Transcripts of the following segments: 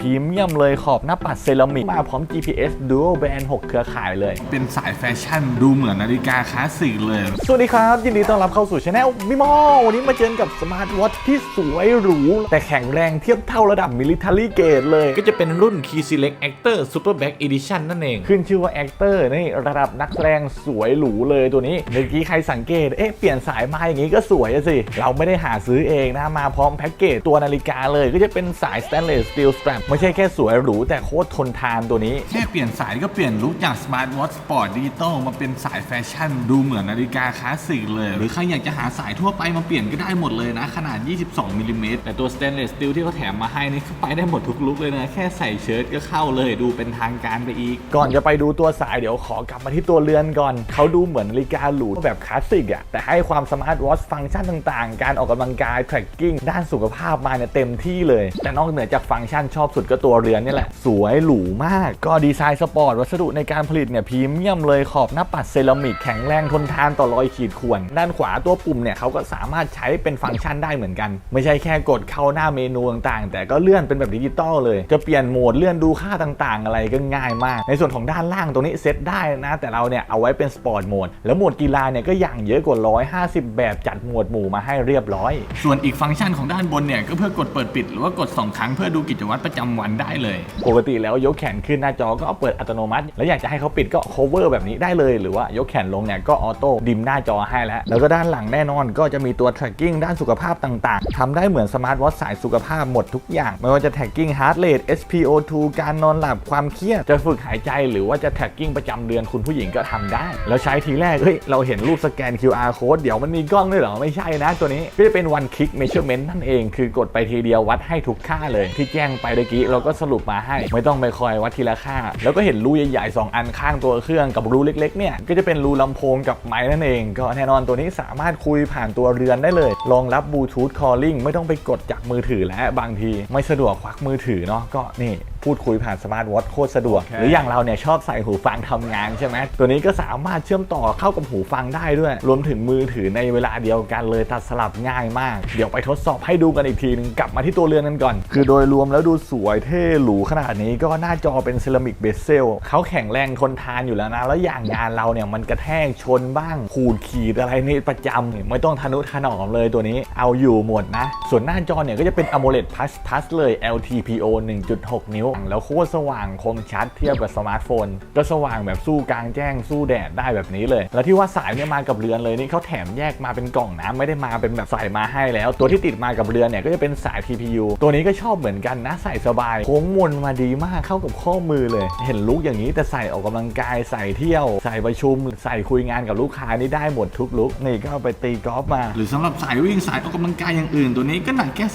พรีเมียมเลยขอบหน้าปัดเซรามิกมาพร้อม GPS Dual Band 6 เครือข่ายเลย เป็นสายแฟชั่นดูเหมือนนาฬิกาคลาสสิกเลย สวัสดีครับ ยินดีต้อนรับเข้าสู่ช anel มิมอวันนี้มาเจอกับสมาร์ทวอทที่สวยหรู แต่แข็งแรงเทียบเท่าระดับ Military Grade เลย ก็จะเป็นรุ่น Key Select Actor Super Back Edition นั่นเอง ขึ้นชื่อว่า Actor นี่ระดับนักแสดงสวยหรูเลยตัวนี้เมื่อกี้ใครสังเกตเอ๊ะเปลี่ยนสายมาอย่างนี้ก็สวยอะสิเราไม่ได้หาซื้อเองนะมาพร้อมแพ็กเกจตัวนาฬิกาเลย ก็จะเป็นสาย Stainless Steel Strap ไม่ใช่แค่สวยหรูแต่โคตรทนทานตัวนี้ แค่เปลี่ยนสายก็เปลี่ยนลุคจากสมาร์ทวอทสปอร์ตดิจิตอลมาเป็นสายแฟชั่น ดูเหมือนนาฬิกาคลาสสิกเลย หรือใครอยากจะหาสายทั่วไปมาเปลี่ยนก็ได้หมดเลยนะ ขนาด 22มิลลิเมตรแต่ตัว Stainless Steel ที่เขาแถมมาให้นี่คือไปได้หมดทุกลุกเลยนะ แค่ใส่เชิ้ตก็เข้าเลยดูเป็นทางการไปอีก ก่อนจะไปดูตัวสายเดี๋ยวขอกลับมาที่ตัวเรือนก่อน เขาดูเหมือนนาฬิกาหรูแบบคลาสสิกอะแต่ให้ความสมาร์ทวอทฟังก์ชันต่างๆ การออกกำลังกาย tracking ด้านสุขภาพมาเนี่ยเต็มที่เลย แต่นอกเหนือจากฟังก์ชันชอบสุดก็ตัวเรือนนี่แหละ สวยหรูมาก ก็ดีไซน์สปอร์ต วัสดุในการผลิตเนี่ยพรีเมียมเลยขอบหน้าปัดเซรามิกแข็งแรงทนทานต่อรอยขีดข่วน ด้านขวาตัวปุ่มเนี่ยเขาก็สามารถใช้เป็นฟังก์ชันได้เหมือนกัน ไม่ใช่แค่กดเข้าหน้าเมนูต่างๆ แต่ก็เลื่อนเป็นแบบดิจิตอลเลย จะเปลี่ยนโหมดเลื่อนดูค่าต่างๆ อะไรก็ง่ายมาก ในส่วนของด้านล่างตรงนี้เซตได้นะ แต่เราเนี่ยเอาไว้เป็นสปอร์ตโหมด แล้วโหมดกีฬาเนี่ยก็อย่างเยอะกว่า 150 แบบจัดหมวดหมู่มาให้เรียบร้อย ส่วนอีกฟังก์ชันของด้านบนเนี่ยก็เพื่อกดเปิดปิดหรือว่ากด 2 ครั้งเพื่อดูกิจวัตรประจำวันได้เลย ปกติแล้วยกแขนขึ้นหน้าจอก็เปิดอัตโนมัติ แล้วอยากจะให้เขาปิดก็ cover แบบนี้ได้เลย หรือว่ายกแขนลงเนี่ยก็ออโต้ดิมหน้าจอให้แล้ว แล้วก็ด้านหลังแน่นอนก็จะมีตัว tracking ด้านสุขภาพต่างๆทำได้เหมือนสมาร์ทวอทสายสุขภาพหมดทุกอย่าง ไม่ว่าจะ tracking heart rate SpO2 การนอนหลับความเครียดจะฝึกหายใจหรือว่าจะ tracking ประจำเดือนคุณผู้หญิงก็ทำได้ แล้วใช้ทีแรกเฮ้ยเราเห็นรูปสแกน QR code เดี๋ยวมันมีกล้องด้วยเหรอไม่ใช่นะตัวนี้ก็จะเป็น one click measurement นั่นเองคือกดไปทีเดียววัดให้ทุกค่าเลยที่แจ้งไปเมื่อกี้เราก็สรุปมาให้ ไม่ต้องไปคอยวัดทีละค่า แล้วก็เห็นรูใหญ่ๆ 2 อันข้างตัวเครื่องกับรูเล็กๆเนี่ยก็จะเป็นรูลำโพงกับไม้นั่นเอง ก็แน่นอนตัวนี้สามารถคุยผ่านตัวเรือนได้เลยรองรับบลูทูธคอลลิ่งไม่ต้องไปกดจากมือถือและบางที ไม่สะดวกควักมือถือเนาะก็นี่พูดคุยผ่านสมาร์ทวอทโคตรสะดวกโอเคหรืออย่างเราเนี่ยชอบใส่หูฟังทำงานใช่ไหมตัวนี้ก็สามารถเชื่อมต่อเข้ากับหูฟังได้ด้วย รวมถึงมือถือในเวลาเดียวกันเลยตัดสลับง่ายมาก เดี๋ยวไปทดสอบให้ดูกันอีกทีนึงกลับมาที่ตัวเรือนกันก่อน คือโดยรวมแล้วดูสวยเท่หรูขนาดนี้ก็หน้าจอเป็นเซรามิกเบสเซลเขาแข็งแรงทนทานอยู่แล้วนะ แล้วอย่างงานเราเนี่ยมันกระแทกชนบ้างขูดขีดอะไรนี่ประจำไม่ต้องทะนุถนอมเลยตัวนี้เอาอยู่หมดนะ ส่วนหน้าจอเนี่ยก็จะเป็น AMOLED Plus Plus เลย LTPO 1.6 นิ้วแล้วโคตรสว่างคมชัดเทียบกับสมาร์ทโฟน ก็สว่างแบบสู้กลางแจ้งสู้แดดได้แบบนี้เลย แล้วที่ว่าสายเนี่ยมากับเรือนเลยนี่เขาแถมแยกมาเป็นกล่องนะไม่ได้มาเป็นแบบใส่มาให้แล้ว ตัวที่ติดมากับเรือนเนี่ยก็จะเป็นสาย TPU ตัวนี้ก็ชอบเหมือนกันนะใส่สบายโค้งมนมาดีมากเข้ากับข้อมือเลย เห็นลุกอย่างนี้แต่ใส่ออกกำลังกายใส่เที่ยว ใส่ประชุม ใส่คุยงานกับลูกค้านี่ได้หมดทุกลุกนี่ก็ไปตีกอล์ฟมา หรือสำหรับสายวิ่งสายออกกำลังกายอย่างอื่น ตัวนี้ก็หนักแค่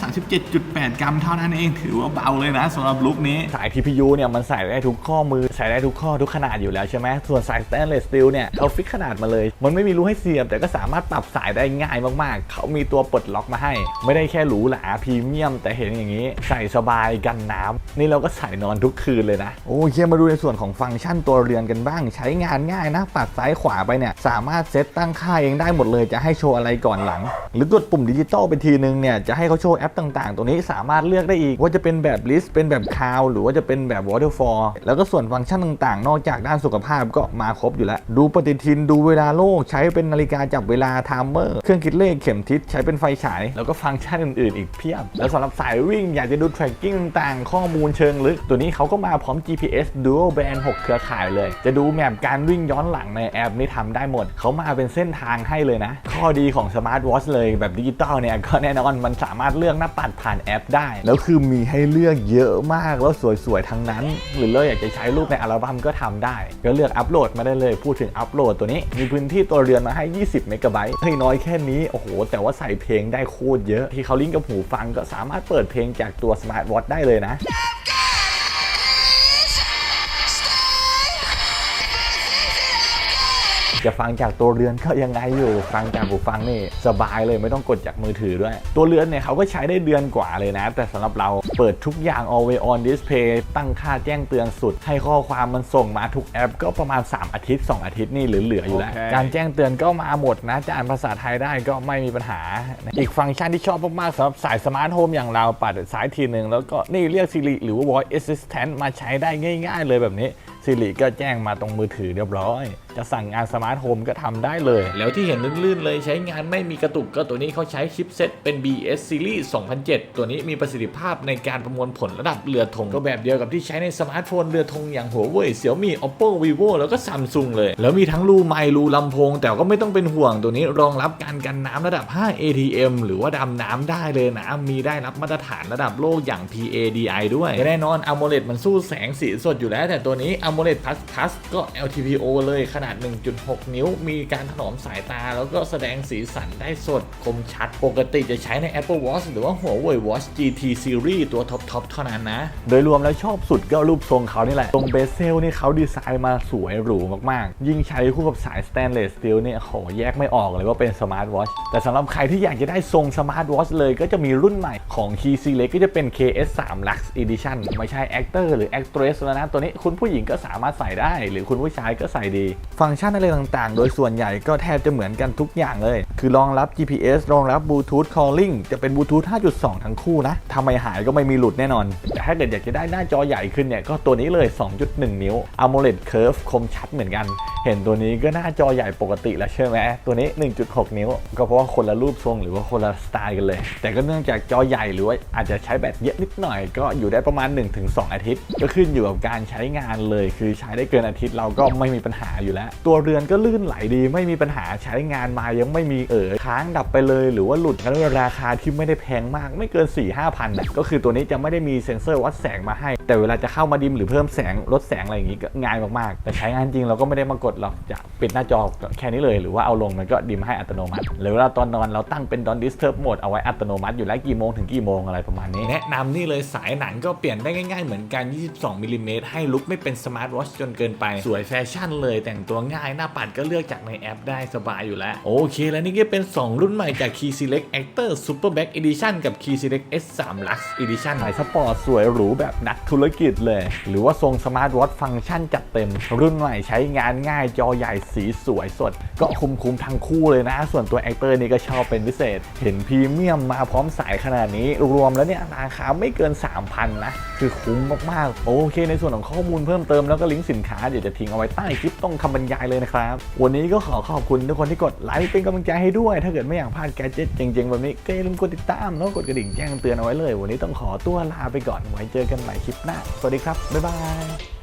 37.8 กรัมเท่านั้นเองถือว่าเบาเลยนะสำหรับลุคนี้สาย TPU เนี่ยมันใส่ได้ทุกข้อมือ ใส่ได้ทุกข้อทุกขนาดอยู่แล้วใช่ไหมส่วนสาย Stainless Steel เนี่ยเขาฟิกขนาดมาเลย มันไม่มีรูให้เสียบ แต่ก็สามารถปรับสายได้ง่ายมากๆ เขามีตัวปลดล็อกมาให้ ไม่ได้แค่หรูหราพรีเมียม แต่เห็นอย่างนี้ ใส่สบายกันน้ำนี่เราก็ใส่นอนทุกคืนเลยนะ โอเคมาดูในส่วนของฟังก์ชันตัวเรือนกันบ้าง ใช้งานง่ายนะปัดซ้ายขวาไปเนี่ยสามารถเซตตั้งค่าเองได้หมดเลยจะให้โชว์อะไรก่อนหลัง หรือกดปุ่มดิจิตอลไปทีนึงเนี่ยจะให้เขาโชว์แอปต่างๆ ตัวนี้สามารถเลือกได้อีกว่าจะเป็นแบบลิสต์เป็นแบบคาวหรือว่าจะเป็นแบบ waterfall แล้วก็ส่วนฟังก์ชันต่างๆ นอกจากด้านสุขภาพก็มาครบอยู่แล้ว ดูปฏิทินดูเวลาโลก ใช้เป็นนาฬิกาจับเวลาไทม์เมอร์เครื่องคิดเลขเข็มทิศใช้เป็นไฟฉาย แล้วก็ฟังก์ชันอื่นๆ อีกเพียบ แล้วสำหรับสายวิ่งอยากจะดู tracking ต่างๆ ข้อมูลเชิงลึก ตัวนี้เขาก็มาพร้อม GPS Dual Band 6 เครือข่ายเลย จะดูแมปการวิ่งย้อนหลังในแอปนี่ทำได้หมด เขามาเป็นเส้นทางให้เลยนะ ข้อดีของสมาร์ทวอชเลยแบบดิจิตอลเนี่ยก็แน่นอนมันสามารถเลือกหน้าปัดผ่านแอปได้ แล้วคือมีให้เลือกเยอะมากแล้วสสวยๆ ทั้งนั้น หรือเราอยากจะใช้รูปในอัลบั้มก็ทำได้ ก็เลือกอัปโหลดมาได้เลย พูดถึงอัปโหลดตัวนี้ มีพื้นที่ตัวเรือนมาให้ 20 เมกะไบต์เฮ้ยน้อยแค่นี้ โอ้โห แต่ว่าใส่เพลงได้โคตรเยอะ ที่เขาลิงก์กับหูฟังก็สามารถเปิดเพลงจากตัวสมาร์ทวอทได้เลยนะ จะฟังจากตัวเรือนก็ยังไงอยู่ฟังจากหูฟังนี่สบายเลยไม่ต้องกดจากมือถือด้วย ตัวเรือนเนี่ยเขาก็ใช้ได้เดือนกว่าเลยนะ แต่สำหรับเราเปิดทุกอย่าง always on display ตั้งค่าแจ้งเตือนสุด ให้ข้อความมันส่งมาทุกแอป ก็ประมาณ 3 อาทิตย์ 2 อาทิตย์นี่เหลือๆอยู่แล้วโอเคการแจ้งเตือนก็มาหมดนะจะอ่านภาษาไทยได้ก็ไม่มีปัญหา อีกฟังก์ชันที่ชอบมากๆสำหรับสายสมาร์ทโฮมอย่างเราปัดซ้ายทีหนึ่งแล้วก็นี่เรียก Siri หรือว่า Voice Assistant มาใช้ได้ง่าย ๆ เลยแบบนี้ Siri ก็แจ้งมาตรงมือถือเรียบร้อย จะสั่งงานสมาร์ทโฮมก็ทำได้เลย แล้วที่เห็นลื่นๆเลยใช้งานไม่มีกระตุกก็ตัวนี้เขาใช้ชิปเซ็ตเป็น BS Series 2007 ตัวนี้มีประสิทธิภาพในการประมวลผลระดับเรือธงก็แบบเดียวกับที่ใช้ในสมาร์ทโฟนเรือธงอย่างหัวเว่ยเสี่ยวมี่ Oppo Vivo แล้วก็ Samsung เลย แล้วมีทั้งรูไมค์รูลำโพง แต่ก็ไม่ต้องเป็นห่วงตัวนี้รองรับการกันน้ำระดับ 5 ATM หรือว่าดำน้ำได้เลยนะมีได้รับมาตรฐานระดับโลกอย่าง PADI ด้วยและแน่นอน AMOLED มันสู้แสงสีสดอยู่แล้ว แต่ตัวนี้ AMOLED Plus Plus ก็ LTPO เลยขนาด1.6 นิ้ว มีการถนอมสายตา แล้วก็แสดงสีสันได้สดคมชัด ปกติจะใช้ใน Apple Watch หรือว่าหัวเว่ย Watch GT Series ตัวท็อปๆเท่านั้นนะ โดยรวมแล้วชอบสุดก็รูปทรงเขานี่แหละ ตรงเบสเซลนี่เขาดีไซน์มาสวยหรูมากๆ ยิ่งใช้คู่กับสายสแตนเลสสตีลเนี่ยโหแยกไม่ออกเลยว่าเป็นสมาร์ทวอชแต่สำหรับใครที่อยากจะได้ทรงสมาร์ทวอชเลยก็จะมีรุ่นใหม่ของ k e y s e l e c t ก็จะเป็น KS3 Lux Edition ไม่ใช่ Actor หรือ Actress แล้วนะตัวนี้คุณผู้หญิงก็สามารถใส่ได้ หรือคุณผู้ชายก็ใส่ดีฟังก์ชันอะไรต่างๆ โดยส่วนใหญ่ก็แทบจะเหมือนกันทุกอย่างเลย คือรองรับ GPS รองรับ Bluetooth Calling จะเป็น Bluetooth 5.2 ทั้งคู่นะทำไมหายก็ไม่มีหลุดแน่นอน แต่ถ้าเกิดอยากจะได้หน้าจอใหญ่ขึ้นเนี่ย ก็ตัวนี้เลย 2.1 นิ้ว AMOLED Curve คมชัดเหมือนกัน เห็นตัวนี้ก็หน้าจอใหญ่ปกติแล้วใช่ไหม ตัวนี้ 1.6 นิ้ว ก็เพราะว่าคนละรูปทรงหรือว่าคนละสไตล์กันเลย แต่ก็เนื่องจากจอใหญ่หรือว่าอาจจะใช้แบตเยอะนิดหน่อย ก็อยู่ได้ประมาณ 1-2 อาทิตย์ ก็ขึ้นอยู่กับการใช้งานเลย คือใช้ได้เกินอาทิตย์เราก็ไม่มีปัญหาอยู่แล้วตัวเรือนก็ลื่นไหลดี ไม่มีปัญหาใช้งานมายังไม่มีเออค้างดับไปเลยหรือว่าหลุดกันด้วยราคาที่ไม่ได้แพงมากไม่เกิน 4 5 0 0พันนะก็คือตัวนี้จะไม่ได้มีเซ็นเซอร์วัดแสงมาให้ แต่เวลาจะเข้ามาดิมหรือเพิ่มแสงลดแสงอะไรอย่างงี้ก็ง่ายมากๆ แต่ใช้งานจริงเราก็ไม่ได้มากดหรอกจะปิดหน้าจอแค่นี้เลย หรือว่าเอาลงมันก็ดิมให้อัตโนมัติหรือเวลาตอนนอนเราตั้งเป็น Don't Disturb Mode เอาไว้อัตโนมัติอยู่แล้วกี่โมงถึงกี่โมงอะไรประมาณนี้แนะนำนี่เลยสายหนังก็เปลี่ยนได้ง่ายๆเหมือนกัน 22มิลลิเมตรให้ลุกไม่เป็นสมาร์ทวอชจนเกินไปสวยแฟชั่นเลยแต่งตัวง่ายหน้าปัดก็เลือกจากในแอปได้สบายอยู่แล้ว โอเค แล้วนี่ก็เป็น 2 รุ่นใหม่จาก Key Select Actor Super Back Edition กับ Key Select S3 Lux Edition สายสปอร์ตสวยหรูแบบนักธุรกิจเลย หรือว่าทรงสมาร์ทวอทฟังก์ชันจัดเต็ม รุ่นใหม่ใช้งานง่ายจอใหญ่สีสวยสด ก็คุ้มคุ้มทั้งคู่เลยนะ ส่วนตัวแอคเตอร์นี่ก็ชอบเป็นพิเศษ เห็นพรีเมียมมาพร้อมสายขนาดนี้ รวมแล้วเนี่ยราคาไม่เกิน 3,000 นะ คือคุ้มมากๆ โอเค ในส่วนของข้อมูลเพิ่มเติมแล้วก็ลิงก์สินค้าเดี๋ยวจะทิ้งเอาไว้ใต้คลิปต้องคำบรรยายเลยนะครับ วันนี้ก็ขอขอบคุณทุกคนที่กดไลค์เป็นกำลังใจให้ด้วย ถ้าเกิดไม่อยากพลาดแกจิตเจ๋งๆ แบบนี้ก็อย่าลืมกดติดตามแล้วก็กดกระดิ่งแจ้งเตือนเอาไว้เลย วันนี้ต้องขอตัวลาไปก่อนไว้เจอกันใหม่คลิปหน้า สวัสดีครับ บ๊ายบาย